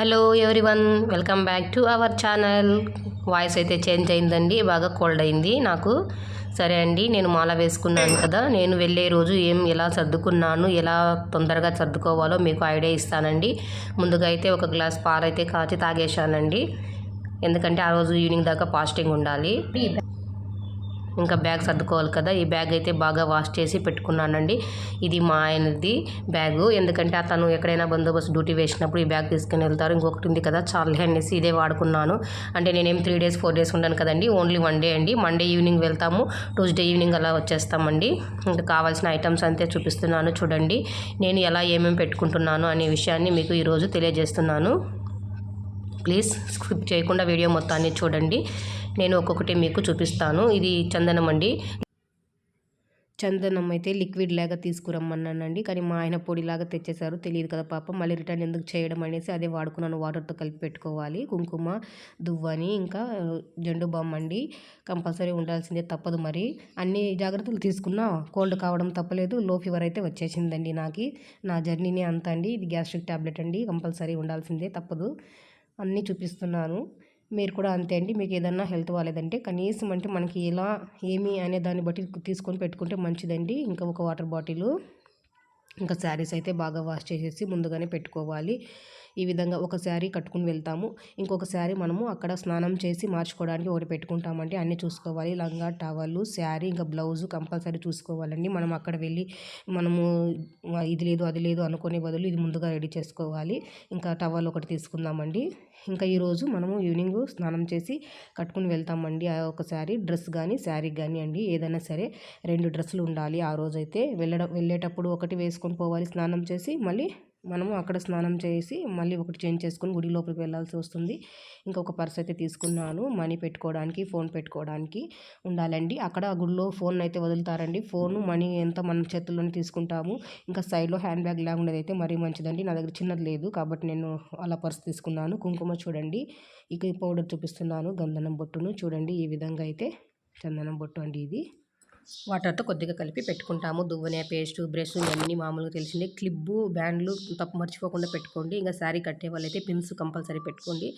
Hello one welcome back to our channel. Voice అయితే change అయిందండి బాగా కోల్డ్ అయింది నాకు. సరే అండి నేను మాల వేసుకున్నాను కదా నేను వెళ్ళే రోజు ఏం ఎలా సర్దుకున్నాను ఎలా తొందరగా సర్దుకోవాలో మీకు ఐడియా ఇస్తానండి. ముందుగా అయితే ఒక గ్లాస్ పాలు అయితే కాచి తాగేశానండి. ఎందుకంటే ఆ రోజు ఈవినింగ్ దాకా ఫాస్టింగ్ ఉండాలి. ఇంకా బ్యాగ్ సర్దుకోవాలి కదా. ఈ బ్యాగ్ అయితే బాగా వాష్ చేసి పెట్టుకున్నానండి. ఇది మా ఆయనది బ్యాగు. ఎందుకంటే అతను ఎక్కడైనా బందోబస్తు డ్యూటీ వేసినప్పుడు ఈ బ్యాగ్ తీసుకుని వెళ్తారు. ఇంకొకటి ఉంది కదా చాలే అనేసి ఇదే వాడుకున్నాను. అంటే నేనేం త్రీ డేస్ ఫోర్ డేస్ ఉండను కదండి. ఓన్లీ వన్ డే అండి. మండే ఈవినింగ్ వెళ్తాము. ట్యూస్డే ఈవినింగ్ అలా వచ్చేస్తామండి. ఇంకా కావాల్సిన ఐటమ్స్ అంతే చూపిస్తున్నాను. చూడండి నేను ఎలా ఏమేమి పెట్టుకుంటున్నాను అనే విషయాన్ని మీకు ఈరోజు తెలియజేస్తున్నాను. ప్లీజ్ స్కిప్ చేయకుండా వీడియో మొత్తాన్ని చూడండి. నేను ఒక్కొక్కటి మీకు చూపిస్తాను. ఇది చందనం అండి. చందనం అయితే లిక్విడ్ లాగా తీసుకురమ్మన్నానండి. కానీ మా ఆయన పొడిలాగా తెచ్చేసారు తెలియదు కదా పాప. మళ్ళీ రిటర్న్ ఎందుకు చేయడం అనేసి అదే వాడుకున్నాను. వాటర్తో కలిపి పెట్టుకోవాలి. కుంకుమ దువ్వని ఇంకా జండు బామ్ అండి. కంపల్సరీ ఉండాల్సిందే. తప్పదు మరి. అన్ని జాగ్రత్తలు తీసుకున్నా కోల్డ్ కావడం తప్పలేదు. లో ఫీవర్ అయితే వచ్చేసిందండి నాకు. నా జర్నీనే అంత అండి. ఇది గ్యాస్ట్రిక్ ట్యాబ్లెట్ అండి. కంపల్సరీ ఉండాల్సిందే. తప్పదు. అన్నీ చూపిస్తున్నాను. మీరు కూడా అంతే అండి. మీకు ఏదన్నా హెల్త్ బాగాలేదంటే కనీసం అంటే మనకి ఎలా ఏమి అనే దాన్ని బట్టి తీసుకొని పెట్టుకుంటే మంచిదండి. ఇంకా ఒక వాటర్ బాటిల్ ఇంకా శారీస్ అయితే బాగా వాష్ చేసేసి ముందుగానే పెట్టుకోవాలి. ఈ విధంగా ఒక శారీ కట్టుకుని వెళ్తాము. ఇంకొక శారీ మనము అక్కడ స్నానం చేసి మార్చుకోవడానికి ఒకటి పెట్టుకుంటామండి. అన్నీ చూసుకోవాలి. లంగా టవల్ శారీ ఇంకా బ్లౌజు కంపల్సరీ చూసుకోవాలండి. మనం అక్కడ వెళ్ళి మనము ఇది లేదు అది లేదు అనుకునే బదులు ఇది ముందుగా రెడీ చేసుకోవాలి. ఇంకా టవల్ ఒకటి తీసుకుందామండి. ఇంకా ఈరోజు మనము ఈవినింగ్ స్నానం చేసి కట్టుకుని వెళ్తామండి. ఆ ఒక శారీ డ్రెస్ కానీ శారీ కానీ అండి. ఏదైనా సరే రెండు డ్రెస్సులు ఉండాలి. ఆ రోజైతే వెళ్ళడం వెళ్ళేటప్పుడు ఒకటి వేసుకొని పోవాలి. స్నానం చేసి మళ్ళీ మనము అక్కడ స్నానం చేసి మళ్ళీ ఒకటి చేంజ్ చేసుకుని గుడి లోపలికి వెళ్ళాల్సి వస్తుంది. ఇంకొక పర్స్ అయితే తీసుకున్నాను. మనీ పెట్టుకోవడానికి ఫోన్ పెట్టుకోవడానికి ఉండాలండి. అక్కడ గుడిలో ఫోన్ అయితే వదులుతారండి. ఫోన్ మనీ ఎంత మన చేతుల్లోనే తీసుకుంటాము. ఇంకా సైడ్లో హ్యాండ్ బ్యాగ్ లేకుండా అయితే మరీ మంచిదండి. నా దగ్గర చిన్నది లేదు కాబట్టి నేను అలా పర్స్ తీసుకున్నాను. కుంకుమ చూడండి. ఇక పౌడర్ చూపిస్తున్నాను. గంధనం బొట్టును చూడండి. ఈ విధంగా అయితే చందనం బొట్టు అండి ఇది. వాటర్తో కొద్దిగా కలిపి పెట్టుకుంటాము. దువ్వనే పేస్ట్ బ్రష్ ఇవన్నీ మామూలుగా తెలిసింది. క్లిబ్బు బ్యాండ్లు తప్పు మర్చిపోకుండా పెట్టుకోండి. ఇంకా శారీ కట్టే వాళ్ళైతే పిన్స్ కంపల్సరీ పెట్టుకోండి.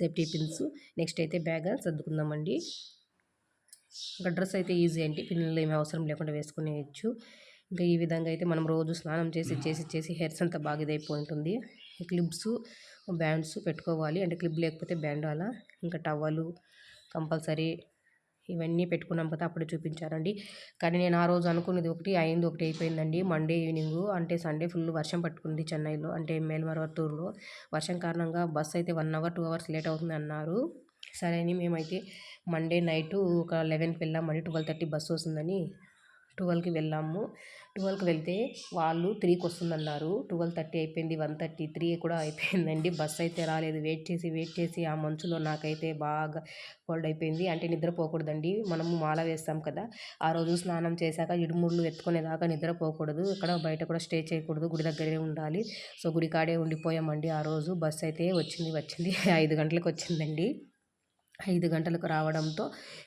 Safety pins. నెక్స్ట్ అయితే బ్యాగ్ సర్దుకుందామండి. ఇంకా డ్రెస్ అయితే ఈజీ అండి. పిల్లలు ఏమి అవసరం లేకుండా వేసుకునేయచ్చు. ఇంకా ఈ విధంగా అయితే మనం రోజు స్నానం చేసి చేసి చేసి హెయిర్స్ అంతా బాగా ఇదైపోయి ఉంటుంది క్లిప్స్ బ్యాండ్స్ పెట్టుకోవాలి. అంటే క్లిప్ లేకపోతే బ్యాండ్ అలా. ఇంకా టవలు కంపల్సరీ ఇవన్నీ పెట్టుకున్నాం కదా అప్పుడే చూపించారండి. కానీ నేను ఆ రోజు అనుకున్నది ఒకటి అయింది ఒకటి అయిపోయిందండి. మండే ఈవినింగ్ అంటే సండే ఫుల్ వర్షం పట్టుకుంది చెన్నైలో అంటే మేల్మరవత్తూరులో. వర్షం కారణంగా బస్ అయితే one hour two hours late అవుతుంది అన్నారు. సరే అని మేమైతే మండే నైట్ ఒక లెవెన్కి వెళ్ళామని ట్వెల్వ్ థర్టీ బస్సు వస్తుందని. ట్వెల్వ్కి వెళ్ళాము. ట్వెల్వ్కి వెళ్తే వాళ్ళు త్రీకి వస్తుందన్నారు. ట్వెల్వ్ థర్టీ అయిపోయింది వన్ థర్టీ త్రీ కూడా అయిపోయిందండి. బస్సు అయితే రాలేదు. వెయిట్ చేసి వెయిట్ చేసి ఆ మంచులో నాకైతే బాగా కోల్డ్ అయిపోయింది. అంటే నిద్రపోకూడదండి. మనము మాల వేస్తాం కదా. ఆ రోజు స్నానం చేశాక ఇడుముళ్ళు ఎత్తుకునేదాకా నిద్రపోకూడదు. ఇక్కడ బయట కూడా స్టే చేయకూడదు. గుడి దగ్గరే ఉండాలి. సో గుడి కాడే ఉండిపోయామండి. ఆ రోజు బస్సు అయితే వచ్చింది వచ్చింది. ఐదు గంటలకు వచ్చిందండి. ఐదు గంటలకు రావడంతో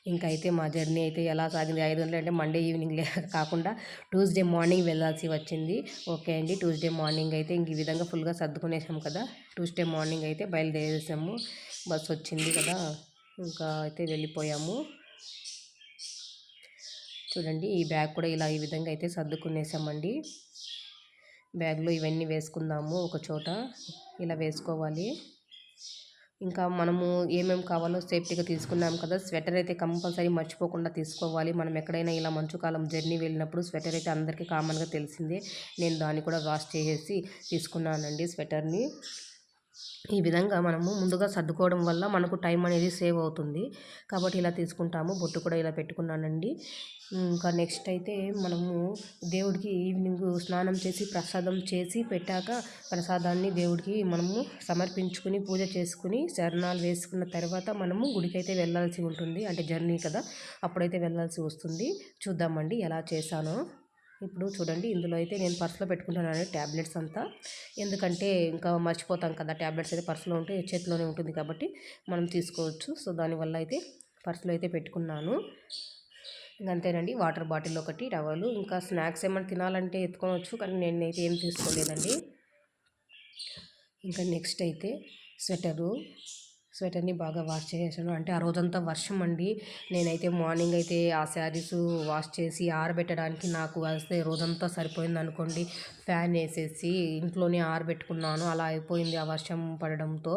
ఇంకా అయితే మా జర్నీ అయితే ఎలా సాగింది? ఐదు గంటలు అంటే మండే ఈవినింగ్ కాకుండా ట్యూస్డే మార్నింగ్ వెళ్ళాల్సి వచ్చింది. ఓకే అండి. ట్యూస్డే మార్నింగ్ అయితే ఇంక ఈ విధంగా ఫుల్గా సర్దుకునేసాం కదా. ట్యూస్డే మార్నింగ్ అయితే బయలుదేరేసాము. బస్ వచ్చింది కదా. ఇంకా అయితే వెళ్ళిపోయాము. చూడండి ఈ బ్యాగ్ కూడా ఇలా ఈ విధంగా అయితే సర్దుకునేసామండి. బ్యాగ్లో ఇవన్నీ వేసుకుందాము ఒక చోట. ఇలా వేసుకోవాలి. ఇంకా మనము ఏమేమి కావాలో సేఫ్టీగా తీసుకున్నాం కదా స్వెటర్ అయితే కంపల్సరీ మర్చిపోకుండా తీసుకోవాలి. మనం ఎక్కడైనా ఇలా మంచుకాలం జర్నీ వెళ్ళినప్పుడు స్వెటర్ అయితే అందరికీ కామన్గా తెలిసిందే. నేను దాన్ని కూడా వాష్ చేసేసి తీసుకున్నానండి స్వెటర్ని. ఈ విధంగా మనము ముందుగా సర్దుకోవడం వల్ల మనకు టైం అనేది సేవ్ అవుతుంది. కాబట్టి ఇలా తీసుకుంటాము. బొట్టు కూడా ఇలా పెట్టుకున్నానండి. ఇంకా నెక్స్ట్ అయితే మనము దేవుడికి ఈవినింగ్ స్నానం చేసి ప్రసాదం చేసి పెట్టాక ప్రసాదాన్ని దేవుడికి మనము సమర్పించుకుని పూజ చేసుకుని శరణాలు వేసుకున్న తర్వాత మనము గుడికైతే వెళ్ళాల్సి ఉంటుంది. అంటే జర్నీ కదా అప్పుడైతే వెళ్ళాల్సి వస్తుంది. చూద్దామండి ఎలా చేశానో. ఇప్పుడు చూడండి ఇందులో అయితే నేను పర్సులో పెట్టుకుంటున్నాను ట్యాబ్లెట్స్ అంతా. ఎందుకంటే ఇంకా మర్చిపోతాం కదా ట్యాబ్లెట్స్ అయితే పర్సులో ఉంటే చేతిలోనే ఉంటుంది కాబట్టి మనం తీసుకోవచ్చు. సో దానివల్ల అయితే పర్సులో అయితే పెట్టుకున్నాను. అంతేనండి వాటర్ బాటిల్ ఒకటి రవ్వలు ఇంకా స్నాక్స్ ఏమైనా తినాలంటే ఎత్తుకోవచ్చు కానీ నేనైతే ఏం తీసుకోలేదండి. ఇంకా నెక్స్ట్ అయితే స్వెటరు. స్వెటర్ని బాగా వాష్ చేసేసాను అంటే ఆ రోజంతా వర్షం అండి. నేనైతే మార్నింగ్ అయితే ఆ శారీస్ వాష్ చేసి ఆరబెట్టడానికి నాకు వస్తే రోజంతా సరిపోయింది అనుకోండి. ఫ్యాన్ వేసేసి ఇంట్లోనే ఆరబెట్టుకున్నాను. అలా అయిపోయింది ఆ వర్షం పడడంతో.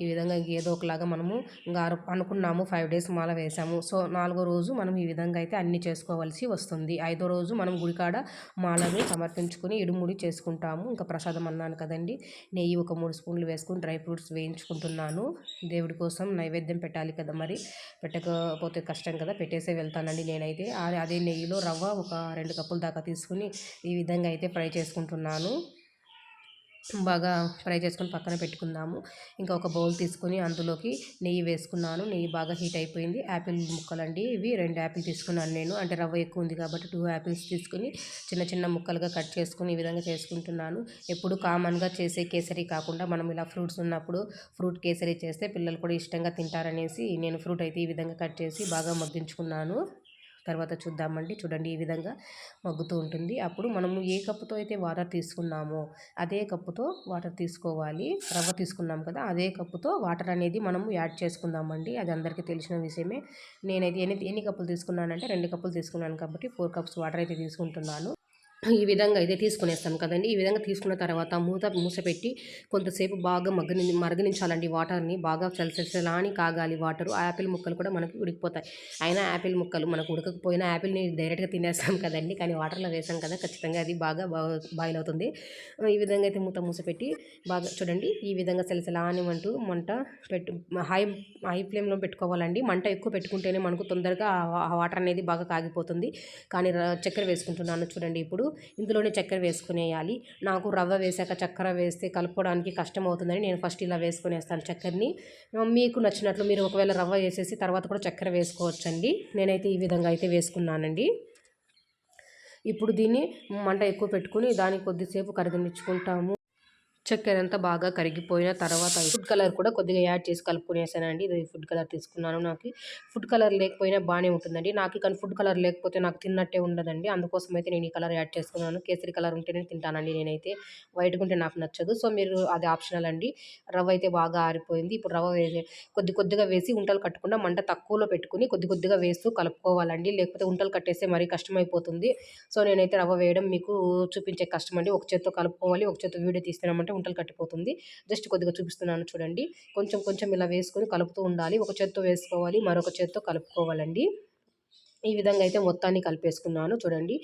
ఈ విధంగా ఏదో ఒకలాగా మనము ఇంకా అనుకున్నాము ఫైవ్ డేస్ మాల వేసాము సో నాలుగో రోజు మనం ఈ విధంగా అయితే అన్ని చేసుకోవాల్సి వస్తుంది. ఐదో రోజు మనం గుడికాడ మాలను సమర్పించుకొని ఇడుముడి చేసుకుంటాము. ఇంకా ప్రసాదం అన్నాను కదండి. నెయ్యి ఒక మూడు స్పూన్లు వేసుకుని డ్రై ఫ్రూట్స్ వేయించుకుంటున్నాను. దేవుడు కోసం నైవేద్యం పెట్టాలి కదా మరి. పెట్టకపోతే కష్టం కదా పెట్టేసే వెళ్తానండి నేనైతే. అదే నెయ్యిలో రవ్వ ఒక రెండు కప్పుల దాకా తీసుకుని ఈ విధంగా అయితే ఫ్రై చేసుకుంటున్నాను. బాగా ఫ్రై చేసుకొని పక్కన పెట్టుకుందాము. ఇంకా ఒక బౌల్ తీసుకొని అందులోకి నెయ్యి వేసుకున్నాను. నెయ్యి బాగా హీట్ అయిపోయింది. యాపిల్ ముక్కలండి ఇవి. రెండు యాపిల్ తీసుకున్నాను నేను. అంటే రవ్వ ఎక్కువ ఉంది కాబట్టి టూ యాపిల్స్ తీసుకుని చిన్న చిన్న ముక్కలుగా కట్ చేసుకుని ఈ విధంగా చేసుకుంటున్నాను. ఎప్పుడు కామన్గా చేసే కేసరి కాకుండా మనం ఇలా ఫ్రూట్స్ ఉన్నప్పుడు ఫ్రూట్ కేసరి చేస్తే పిల్లలు కూడా ఇష్టంగా తింటారనేసి నేను ఫ్రూట్ అయితే ఈ విధంగా కట్ చేసి బాగా మగ్గించుకున్నాను తర్వాత చూద్దామండి. చూడండి ఈ విధంగా మగ్గుతూ ఉంటుంది. అప్పుడు మనము ఏ కప్పుతో అయితే వాటర్ తీసుకున్నామో అదే కప్పుతో వాటర్ తీసుకోవాలి. రవ్వ తీసుకున్నాం కదా అదే కప్పుతో వాటర్ అనేది మనము యాడ్ చేసుకుందామండి. అది అందరికీ తెలిసిన విషయమే. నేనైతే ఎన్ని ఎన్ని కప్పులు తీసుకున్నానంటే రెండు కప్పులు తీసుకున్నాను కాబట్టి ఫోర్ కప్స్ వాటర్ అయితే తీసుకుంటున్నాను. ఈ విధంగా అయితే తీసుకునేస్తాం కదండి. ఈ విధంగా తీసుకున్న తర్వాత మూత మూసపెట్టి కొంతసేపు బాగా మగ్గని మరగనించాలండి వాటర్ని. బాగా చలసలాని కాగాలి వాటర్. యాపిల్ ముక్కలు కూడా మనకు ఉడికిపోతాయి. అయినా యాపిల్ ముక్కలు మనకు ఉడకకపోయినా యాపిల్ని డైరెక్ట్గా తినేస్తాం కదండి. కానీ వాటర్లో వేసాం కదా ఖచ్చితంగా అది బాగా బాయిల్ అవుతుంది. ఈ విధంగా అయితే మూత మూసపెట్టి బాగా చూడండి. ఈ విధంగా సెలసలాని అంటూ మంట పెట్టు హై హై ఫ్లేమ్లో పెట్టుకోవాలండి. మంట ఎక్కువ పెట్టుకుంటేనే మనకు తొందరగా ఆ వాటర్ అనేది బాగా కాగిపోతుంది. కానీ చక్కెర వేసుకుంటున్నాను చూడండి ఇప్పుడు. ఇందులోనే చక్కెర వేసుకునేయాలి. నాకు రవ్వ వేసాక చక్కెర వేస్తే కలుపుకోవడానికి కష్టం అవుతుందని నేను ఫస్ట్ ఇలా వేసుకునేస్తాను చక్కెరని. మీకు నచ్చినట్లు మీరు ఒకవేళ రవ్వ వేసేసి తర్వాత కూడా చక్కెర వేసుకోవచ్చండి. నేనైతే ఈ విధంగా అయితే వేసుకున్నానండి. ఇప్పుడు దీన్ని మంట ఎక్కువ పెట్టుకుని దాన్ని కొద్దిసేపు కరిగించుకుంటాము. చక్కెర అంతా బాగా కరిగిపోయిన తర్వాత ఫుడ్ కలర్ కూడా కొద్దిగా యాడ్ చేసి కలుపుకునేసానండి. ఇది ఫుడ్ కలర్ తీసుకున్నాను నాకు. ఫుడ్ కలర్ లేకపోయినా బాగానే ఉంటుందండి. నాకు కానీ ఫుడ్ కలర్ లేకపోతే నాకు తిన్నట్టే ఉండదండి. అందుకోసం అయితే నేను ఈ కలర్ యాడ్ చేసుకున్నాను. కేసరి కలర్ ఉంటేనే తింటానండి నేనైతే. వైట్గా ఉంటే నాకు నచ్చదు. సో మీరు అది ఆప్షనల్ అండి. రవ్వ అయితే బాగా ఆరిపోయింది. ఇప్పుడు రవ్వ కొద్ది కొద్దిగా వేసి ఉంటలు కట్టకుండా మంట తక్కువలో పెట్టుకుని కొద్ది కొద్దిగా వేస్తూ కలుపుకోవాలండి. లేకపోతే ఉంటలు కట్టేస్తే మరీ కష్టమైపోతుంది. సో నేనైతే రవ్వ వేయడం మీకు చూపించే కష్టం అండి ఒక చేత్తో కలుపుకోవాలి. ఒక చేత్తో వీడియో తీస్తున్నామంటే ఉంటలు కట్టిపోతుంది. జస్ట్ కొద్దిగా చూపిస్తున్నాను చూడండి. కొంచెం కొంచెం ఇలా వేసుకొని కలుపుతూ ఉండాలి. ఒక చేత్తో వేసుకోవాలి మరొక చేత్తో కలుపుకోవాలండి. ఈ విధంగా అయితే మొత్తాన్ని కలిపేసుకున్నాను చూడండి.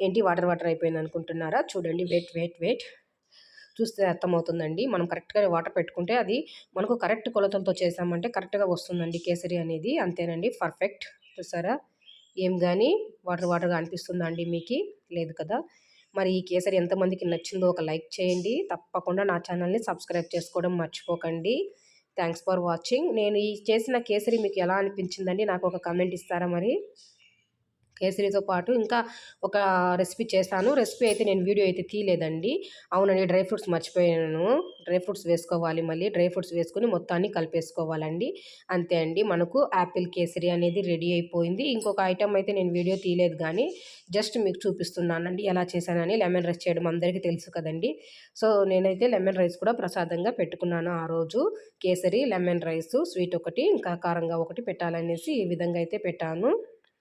ఏంటి? వాటర్ వాటర్ అయిపోయింది అనుకుంటున్నారా? చూడండి. Wait wait wait. చూస్తే అర్థమవుతుందండి. మనం కరెక్ట్గా వాటర్ పెట్టుకుంటే అది మనకు కరెక్ట్ కొలతలతో చేసామంటే కరెక్ట్గా వస్తుందండి కేసరి అనేది. అంతేనండి. పర్ఫెక్ట్. చూసారా? ఏం కానీ వాటర్ వాటర్గా అనిపిస్తుందా అండి మీకు? లేదు కదా? మరి ఈ కేసరి ఎంతమందికి నచ్చిందో ఒక లైక్ చేయండి. తప్పకుండా నా ఛానల్ని సబ్స్క్రైబ్ చేసుకోవడం మర్చిపోకండి. Thanks for watching. నేను ఈ చేసిన కేసరి మీకు ఎలా అనిపించిందండి? నాకు ఒక కమెంట్ ఇస్తారా మరి? కేసరితో పాటు ఇంకా ఒక రెసిపీ చేస్తాను. రెసిపీ అయితే నేను వీడియో అయితే తీయలేదండి. అవునండి డ్రై ఫ్రూట్స్ మర్చిపోయాను. డ్రై ఫ్రూట్స్ వేసుకోవాలి మళ్ళీ. డ్రై ఫ్రూట్స్ వేసుకొని మొత్తాన్ని కలిపేసుకోవాలండి. అంతే అండి మనకు యాపిల్ కేసరి అనేది రెడీ అయిపోయింది. ఇంకొక ఐటమ్ అయితే నేను వీడియో తీయలేదు కానీ జస్ట్ మీకు చూపిస్తున్నానండి ఎలా చేశానని. లెమన్ రైస్ చేయడం అందరికీ తెలుసు కదండి. సో నేనైతే లెమన్ రైస్ కూడా ప్రసాదంగా పెట్టుకున్నాను ఆ రోజు. కేసరి లెమన్ రైస్ స్వీట్ ఒకటి ఇంకా కారంగా ఒకటి పెట్టాలనేసి ఈ విధంగా అయితే పెట్టాను.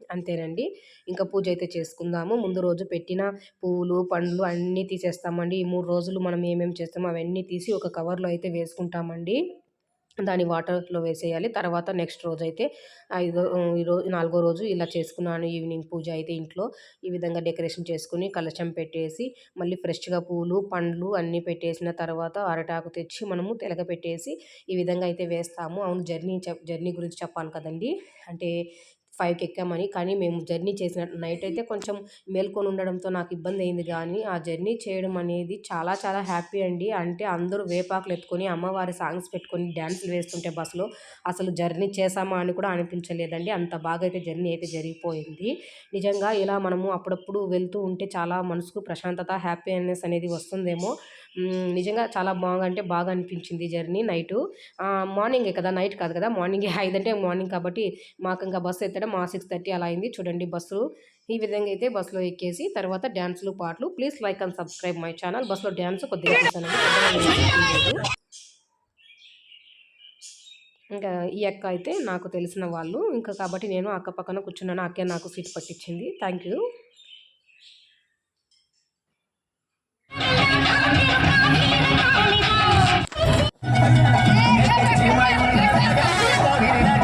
అంతేనండి. ఇంకా పూజ అయితే చేసుకుందాము. ముందు రోజు పెట్టిన పువ్వులు పండ్లు అన్నీ తీసేస్తామండి. ఈ మూడు రోజులు మనం ఏమేమి చేస్తామో అవన్నీ తీసి ఒక కవర్లో అయితే వేసుకుంటామండి. దాన్ని వాటర్లో వేసేయాలి. తర్వాత నెక్స్ట్ రోజు అయితే ఐదో ఈరోజు నాలుగో రోజు ఇలా చేసుకున్నాను. ఈవినింగ్ పూజ అయితే ఇంట్లో ఈ విధంగా డెకరేషన్ చేసుకుని కలశం పెట్టేసి మళ్ళీ ఫ్రెష్గా పూలు పండ్లు అన్నీ పెట్టేసిన తర్వాత అరటాకు తెచ్చి మనము తెలగ పెట్టేసి ఈ విధంగా అయితే వేస్తాము. అవును జర్నీ జర్నీ గురించి చెప్పాను కదండి. అంటే ఫైవ్కి ఎక్కామని కానీ మేము జర్నీ చేసిన నైట్ అయితే కొంచెం మేల్కొని ఉండడంతో నాకు ఇబ్బంది అయింది. కానీ ఆ జర్నీ చేయడం అనేది చాలా చాలా హ్యాపీ అండి. అంటే అందరూ వేపాకులు ఎత్తుకొని అమ్మవారి సాంగ్స్ పెట్టుకొని డ్యాన్సులు వేస్తుంటే బస్సులో అసలు జర్నీ చేసామా అని కూడా అనిపించలేదండి. అంత బాగా అయితే జర్నీ అయితే జరిగిపోయింది. నిజంగా ఇలా మనము అప్పుడప్పుడు వెళ్తూ ఉంటే చాలా మనసుకు ప్రశాంతత హ్యాపీనెస్ అనేది వస్తుందేమో. నిజంగా చాలా బాగా అంటే బాగా అనిపించింది జర్నీ నైట్. మార్నింగే కదా నైట్ కాదు కదా మార్నింగే ఐదు అంటే మార్నింగ్ కాబట్టి మాకు ఇంకా బస్సు ఎత్తడం మా సిక్స్ థర్టీ అలా అయింది. చూడండి బస్సు ఈ విధంగా అయితే బస్సులో ఎక్కేసి తర్వాత డ్యాన్స్లు పాటలు. Please like and subscribe my channel. బస్సులో డ్యాన్స్ కొద్దిగా ఇంకా ఈ అక్క అయితే నాకు తెలిసిన వాళ్ళు. ఇంకా కాబట్టి నేను అక్క పక్కన కూర్చున్నాను. అక్కే నాకు సీట్ పట్టించింది. Thank you. 哎，这边，这边，这边，